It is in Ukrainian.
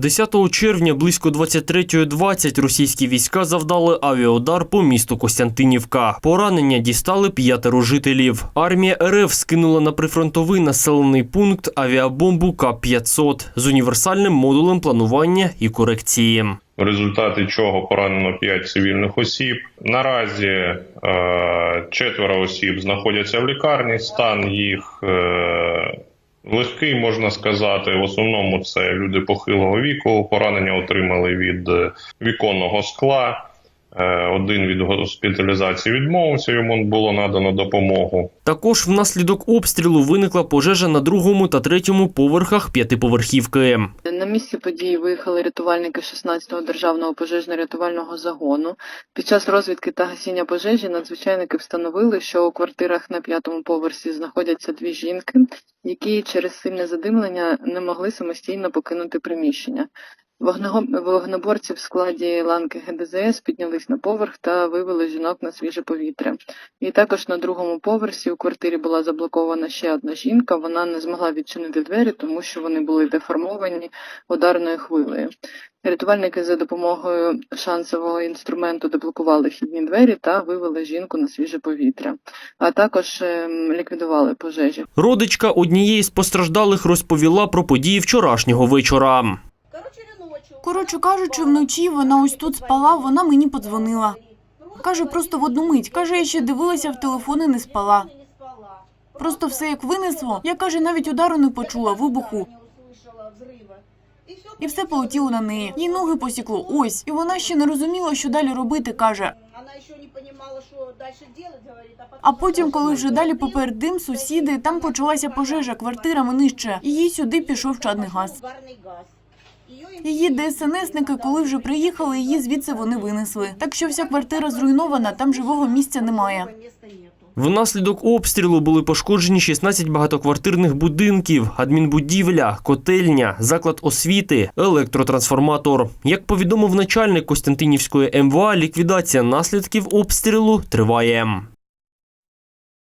10 червня близько 23.20 російські війська завдали авіаудар по місту Костянтинівка. Поранення дістали п'ятеро жителів. Армія РФ скинула на прифронтовий населений пункт авіабомбу К-500 з універсальним модулем планування і корекції. в результаті чого поранено 5 цивільних осіб. Наразі е, четверо осіб знаходяться в лікарні. Стан їх е, легкий, можна сказати. В основному це люди похилого віку. Поранення отримали від е, віконного скла. Е, Один від госпіталізації відмовився, йому було надано допомогу. Також внаслідок обстрілу виникла пожежа на другому та третьому поверхах п'ятиповерхівки. На місці події виїхали рятувальники 16-го державного пожежно-рятувального загону. Під час розвідки та гасіння пожежі надзвичайники встановили, що у квартирах на п'ятому поверсі знаходяться дві жінки, які через сильне задимлення не могли самостійно покинути приміщення. Вогнеборці в складі ланки ГДЗС піднялись на поверх та вивели жінок на свіже повітря. І також на другому поверсі у квартирі була заблокована ще одна жінка. Вона не змогла відчинити двері, тому що вони були деформовані ударною хвилею. Рятувальники за допомогою шансового інструменту деблокували вхідні двері та вивели жінку на свіже повітря, а також ем, ліквідували пожежі. Родичка однієї з постраждалих розповіла про події вчорашнього вечора. Коротше кажучи, вночі вона ось тут спала, вона мені подзвонила. Каже, просто в одну мить. Каже, я ще дивилася в телефон і не спала. Просто все як винесло. Я каже, навіть удару не почула, вибуху. І все полетіло на неї. Їй ноги посікло. Ось. І вона ще не розуміла, що далі робити, каже. А, потім, коли вже далі поперед дим, сусіди, там почалася пожежа, квартирами нижче. І їй сюди пішов чадний газ. Її ДСНСники, коли вже приїхали, її звідси вони винесли. Так що вся квартира зруйнована, там живого місця немає. Внаслідок обстрілу були пошкоджені 16 багатоквартирних будинків, адмінбудівля, котельня, заклад освіти, електротрансформатор. Як повідомив начальник Костянтинівської МВА, ліквідація наслідків обстрілу триває.